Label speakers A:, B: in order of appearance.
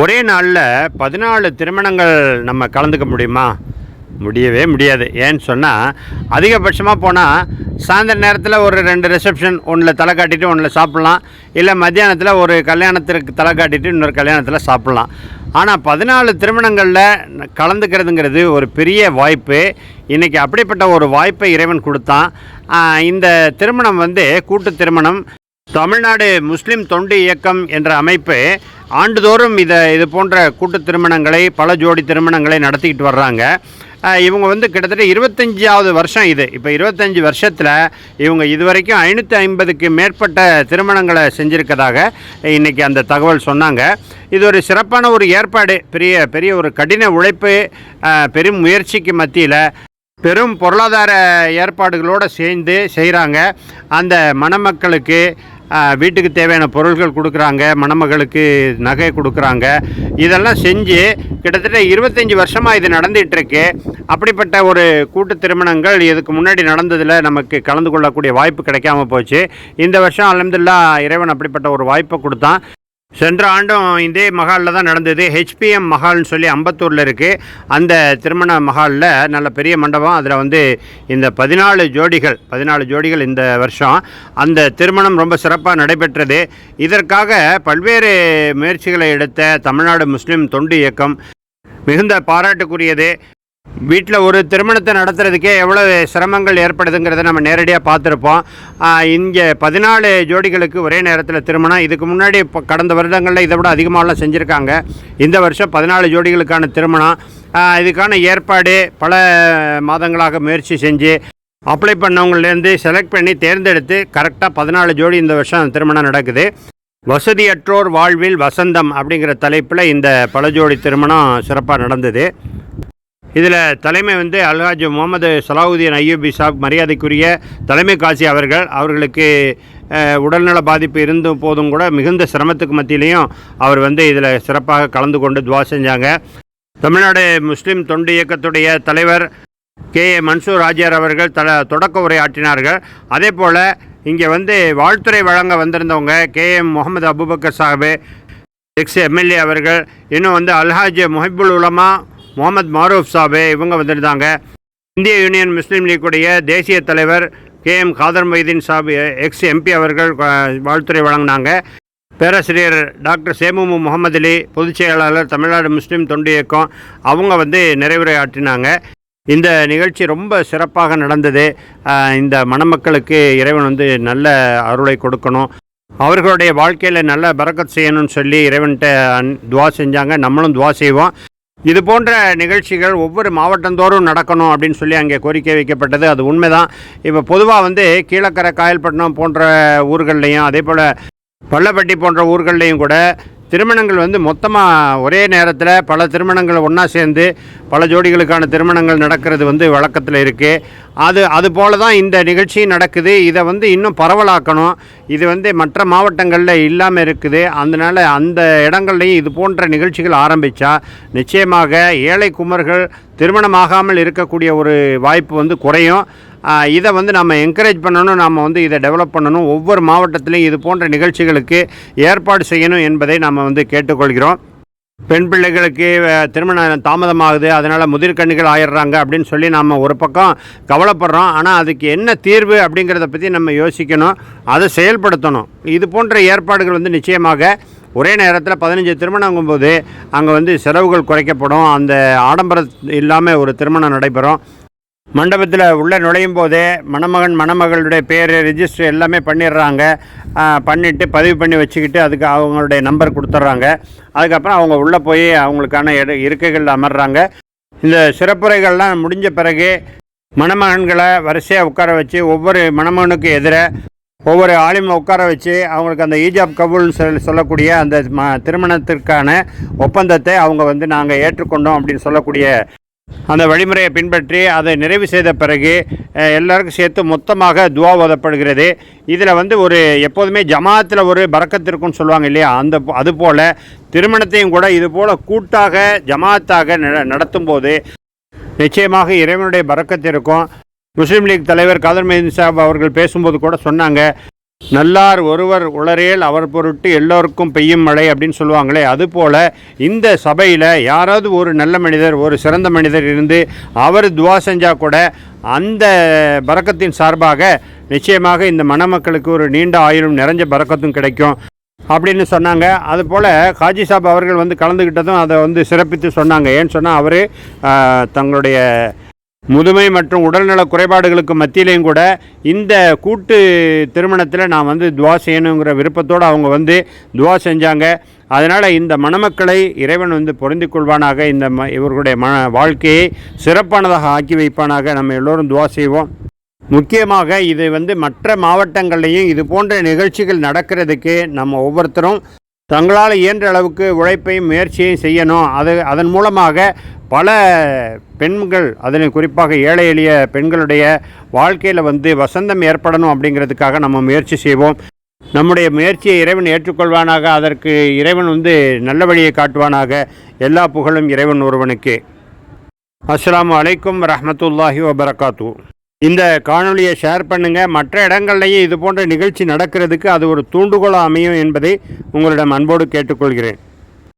A: ஒரே நாளில் பதினாலு திருமணங்கள் நம்ம கலந்துக்க முடியுமா? முடியவே முடியாது. ஏன்னு சொன்னால் அதிகபட்சமாக போனால் சாயந்தர நேரத்தில் ஒரு ரெண்டு ரிசப்ஷன் ஒன்றில் தலை காட்டிட்டு ஒன்றில் சாப்பிட்லாம். இல்லை மத்தியானத்தில் ஒரு கல்யாணத்திற்கு தலை காட்டிட்டு இன்னொரு கல்யாணத்தில் சாப்பிட்லாம். ஆனால் பதினாலு திருமணங்களில் கலந்துக்கிறதுங்கிறது ஒரு பெரிய வாய்ப்பு. இன்றைக்கி அப்படிப்பட்ட ஒரு வாய்ப்பை இறைவன் கொடுத்தான். இந்த திருமணம் வந்து கூட்டு திருமணம். தமிழ்நாடு முஸ்லீம் தொண்டு இயக்கம் என்ற அமைப்பு ஆண்டுதோறும் இதை இது போன்ற கூட்டு திருமணங்களை பல ஜோடி திருமணங்களை நடத்திக்கிட்டு வர்றாங்க. இவங்க வந்து கிட்டத்தட்ட இருபத்தஞ்சாவது வருஷம் இது. இப்போ இருபத்தஞ்சி வருஷத்தில் இவங்க இதுவரைக்கும் ஐநூற்றி ஐம்பதுக்கு மேற்பட்ட திருமணங்களை செஞ்சுருக்கதாக இன்றைக்கி அந்த தகவல் சொன்னாங்க. இது ஒரு சிறப்பான ஒரு ஏற்பாடு பெரிய பெரிய ஒரு கடின உழைப்பு பெரும் முயற்சிக்கு மத்தியில் பெரும் பொருளாதார ஏற்பாடுகளோடு சேர்ந்து செய்கிறாங்க அந்த மணமக்களுக்கு வீட்டுக்கு தேவையான பொருட்கள் கொடுக்குறாங்க மணமகளுக்கு நகை கொடுக்குறாங்க. இதெல்லாம் செஞ்சு கிட்டத்தட்ட இருபத்தஞ்சி வருஷமாக இது நடந்துகிட்ருக்கு. அப்படிப்பட்ட ஒரு கூட்டு திருமணங்கள் இதுக்கு முன்னாடி நடந்ததில் நமக்கு கலந்து கொள்ளக்கூடிய வாய்ப்பு கிடைக்காம போச்சு. இந்த வருஷம் அலமதுல்லா இறைவன் அப்படிப்பட்ட ஒரு வாய்ப்பை கொடுத்தான். சென்ற ஆண்டும் இதே மஹாலில் தான் நடந்தது. ஹெச்பிஎம் மஹால்னு சொல்லி அம்பத்தூரில் இருக்குது அந்த திருமண மஹாலில் நல்ல பெரிய மண்டபம். அதில் வந்து இந்த பதினாலு ஜோடிகள் பதினாலு ஜோடிகள் இந்த வருஷம். அந்த திருமணம் ரொம்ப சிறப்பாக நடைபெற்றது. இதற்காக பல்வேறு முயற்சிகளை எடுத்த தமிழ்நாடு முஸ்லீம் தொண்டு இயக்கம் மிகுந்த பாராட்டுக்குரியது. வீட்டில் ஒரு திருமணத்தை நடத்துறதுக்கே எவ்வளோ சிரமங்கள் ஏற்படுதுங்கிறத நம்ம நேரடியாக பார்த்துருப்போம். இங்கே பதினாலு ஜோடிகளுக்கு ஒரே நேரத்தில் திருமணம். இதுக்கு முன்னாடி இப்போ கடந்த வருடங்களில் இதை விட அதிகமாகலாம் செஞ்சுருக்காங்க. இந்த வருஷம் பதினாலு ஜோடிகளுக்கான திருமணம். இதுக்கான ஏற்பாடு பல மாதங்களாக முயற்சி செஞ்சு அப்ளை பண்ணவங்கள்லேருந்து செலக்ட் பண்ணி தேர்ந்தெடுத்து கரெக்டாக பதினாலு ஜோடி இந்த வருஷம் திருமணம் நடக்குது. வசதியற்றோர் வாழ்வில் வசந்தம் அப்படிங்கிற தலைப்பில் இந்த பல ஜோடி திருமணம் சிறப்பாக நடந்தது. இதில் தலைமை வந்து அல்ஹாஜ் முகமது சலாவுதீன் ஐயூபி சாப் மரியாதைக்குரிய தலைமை காசி அவர்கள் அவர்களுக்கு உடல்நல பாதிப்பு இருந்த போதும் கூட மிகுந்த சிரமத்துக்கு மத்தியிலையும் அவர் வந்து இதில் சிறப்பாக கலந்து கொண்டு துவா செஞ்சாங்க. தமிழ்நாடு முஸ்லீம் தொண்டு இயக்கத்துடைய தலைவர் கே. ஏ. மன்சூர் ஆஜியார் அவர்கள் தல தொடக்க உரையாற்றினார்கள். அதே போல் இங்கே வந்து வாழ்த்துறை வழங்க வந்திருந்தவங்க K. M Mohammed Abubakkar Sahib ex. MLA அவர்கள் இன்னும் வந்து அல்ஹாஜ் முஹிபுல் உலமா முகமது மாரூஃப் சாபே இவங்க வந்திருந்தாங்க. இந்திய யூனியன் முஸ்லீம் லீக்குடைய தேசிய தலைவர் கே எம் காதர் மொய்தீன் சாப் எக்ஸ் எம்பி அவர்கள் வாழ்த்துறை வழங்கினாங்க. பேராசிரியர் டாக்டர் சேமுமு முகமது அலி பொதுச் செயலாளர் தமிழ்நாடு முஸ்லீம் தொண்டு இயக்கம் அவங்க வந்து நிறைவுரையாற்றினாங்க. இந்த நிகழ்ச்சி ரொம்ப சிறப்பாக நடந்தது. இந்த மணமக்களுக்கு இறைவன் வந்து நல்ல அருளை கொடுக்கணும். அவர்களுடைய வாழ்க்கையில் நல்ல பறக்கத் செய்யணும்னு சொல்லி இறைவன்கிட்ட துவா செஞ்சாங்க. நம்மளும் துவா செய்வோம். இது போன்ற நிகழ்ச்சிகள் ஒவ்வொரு மாவட்டந்தோறும் நடக்கணும் அப்படின்னு சொல்லி அங்கே கோரிக்கை வைக்கப்பட்டது. அது உண்மைதான். இப்போ பொதுவாக வந்து கீழக்கரை காயல்பட்டினம் போன்ற ஊர்கள்லையும் அதே போல் பள்ளப்பட்டி போன்ற ஊர்கள்லையும் கூட திருமணங்கள் வந்து மொத்தமாக ஒரே நேரத்தில் பல திருமணங்கள் ஒன்றா சேர்ந்து பல ஜோடிகளுக்கான திருமணங்கள் நடக்கிறது வந்து வழக்கத்தில் இருக்குது அது அது போல தான் இந்த நிகழ்ச்சியும் நடக்குது. இதை வந்து இன்னும் பரவலாக்கணும். இது வந்து மற்ற மாவட்டங்களில் இல்லாமல் இருக்குது. அதனால் அந்த இடங்கள்லையும் இது போன்ற நிகழ்ச்சிகள் ஆரம்பித்தா நிச்சயமாக ஏழை குமர்கள் திருமணமாகாமல் இருக்கக்கூடிய ஒரு வாய்ப்பு வந்து குறையும். இதை வந்து நம்ம என்கரேஜ் பண்ணணும் நாம் வந்து இதை டெவலப் பண்ணணும். ஒவ்வொரு மாவட்டத்திலையும் இது போன்ற நிகழ்ச்சிகளுக்கு ஏற்பாடு செய்யணும் என்பதை நாம் வந்து கேட்டுக்கொள்கிறோம். பெண் பிள்ளைகளுக்கு திருமணம் தாமதமாகுது அதனால் முதிர்கண்ணிகள் ஆயிடுறாங்க அப்படின்னு சொல்லி நாம் ஒரு பக்கம் கவலைப்படுறோம். ஆனால் அதுக்கு என்ன தீர்வு அப்படிங்கிறத பற்றி நம்ம யோசிக்கணும் அதை செயல்படுத்தணும். இது போன்ற ஏற்பாடுகள் வந்து நிச்சயமாக ஒரே நேரத்தில் பதினஞ்சு திருமணங்கும்போது அங்கே வந்து செலவுகள் குறைக்கப்படும். அந்த ஆடம்பரம் இல்லாமல் ஒரு திருமணம் நடைபெறும். மண்டபத்தில் உள்ளே நுழையும் போதே மணமகன் மணமகளுடைய பேர் ரிஜிஸ்டர் எல்லாமே பண்ணிடுறாங்க. பண்ணிவிட்டு பதிவு பண்ணி வச்சுக்கிட்டு அதுக்கு அவங்களுடைய நம்பர் கொடுத்துட்றாங்க. அதுக்கப்புறம் அவங்க உள்ளே போய் அவங்களுக்கான இட இருக்கைகளில் அமர்றாங்க. இந்த சிறப்புரைகள்லாம் முடிஞ்ச பிறகு மணமகன்களை வரிசையாக உட்கார வச்சு ஒவ்வொரு மணமகனுக்கு எதிராக ஒவ்வொரு ஆளுமை உட்கார வச்சு அவங்களுக்கு அந்த ஈஜாப் கபூல்னு சொல் சொல்லக்கூடிய அந்த ம திருமணத்திற்கான ஒப்பந்தத்தை அவங்க வந்து நாங்கள் ஏற்றுக்கொண்டோம் அப்படின்னு சொல்லக்கூடிய அந்த வழிமுறையை பின்பற்றி அதை நிறைவு செய்த பிறகு எல்லாருக்கும் சேர்த்து மொத்தமாக துவா ஓதப்படுகிறது. இதில் வந்து ஒரு எப்போதுமே ஜமாத்தில் ஒரு பறக்கத்திற்குன்னு சொல்லுவாங்க இல்லையா? அந்த அதுபோல் திருமணத்தையும் கூட இது போல் கூட்டாக ஜமாத்தாக நட- நடத்தும்போது நிச்சயமாக இறைவனுடைய பறக்கத்திற்கும் இருக்கும். முஸ்லீம் லீக் தலைவர் காதர் மெஹின் சாப் அவர்கள் பேசும்போது கூட சொன்னாங்க நல்லார் ஒருவர் உளரேல் அவர் பொருட்டு எல்லோருக்கும் பெய்யும் மழை அப்படின்னு சொல்லுவாங்களே அதுபோல் இந்த சபையில் யாராவது ஒரு நல்ல மனிதர் ஒரு சிறந்த மனிதர் இருந்து அவர் துவா செஞ்சால் கூட அந்த பறக்கத்தின் சார்பாக நிச்சயமாக இந்த மணமக்களுக்கு ஒரு நீண்ட ஆயுளும் நிறைஞ்ச பறக்கத்தும் கிடைக்கும் அப்படின்னு சொன்னாங்க. அதுபோல் காஜி சாப் அவர்கள் வந்து கலந்துக்கிட்டதும் அதை வந்து சிறப்பித்து சொன்னாங்க. ஏன்னு சொன்னால் அவர் தங்களுடைய முதுமை மற்றும் உடல்நல குறைபாடுகளுக்கு மத்தியிலையும் கூட இந்த கூட்டு திருமணத்தில் நான் வந்து துவா செய்யணுங்கிற விருப்பத்தோடு அவங்க வந்து துவா செஞ்சாங்க. அதனால் இந்த மணமக்களை இறைவன் வந்து பொருந்திக் கொள்வானாக. இந்த ம இவர்களுடைய ம வாழ்க்கையை சிறப்பானதாக ஆக்கி வைப்பானாக. நம்ம எல்லோரும் துவா செய்வோம். முக்கியமாக இது வந்து மற்ற மாவட்டங்கள்லேயும் இது போன்ற நிகழ்ச்சிகள் நடக்கிறதுக்கு நம்ம ஒவ்வொருத்தரும் தங்களால் இயன்ற அளவுக்கு உழைப்பையும் முயற்சியையும் செய்யணும். அது அதன் மூலமாக பல பெண்கள் அதில் குறிப்பாக ஏழை எளிய பெண்களுடைய வாழ்க்கையில் வந்து வசந்தம் ஏற்படணும் அப்படிங்கிறதுக்காக நம்ம முயற்சி செய்வோம். நம்முடைய முயற்சியை இறைவன் ஏற்றுக்கொள்வானாக அதற்கு இறைவன் வந்து நல்ல வழியை காட்டுவானாக. எல்லா புகழும் இறைவன் ஒருவனுக்கு. அஸ்லாம் அலைக்கும் ரஹமத்துல்லாஹி வபரகாத்து. இந்த காணொளியை ஷேர் பண்ணுங்கள் மற்ற இடங்கள்லையும் இது போன்ற நிகழ்ச்சி நடக்கிறதுக்கு அது ஒரு தூண்டுகோலாக அமையும் என்பதை உங்களிடம் அன்போடு கேட்டுக்கொள்கிறேன்.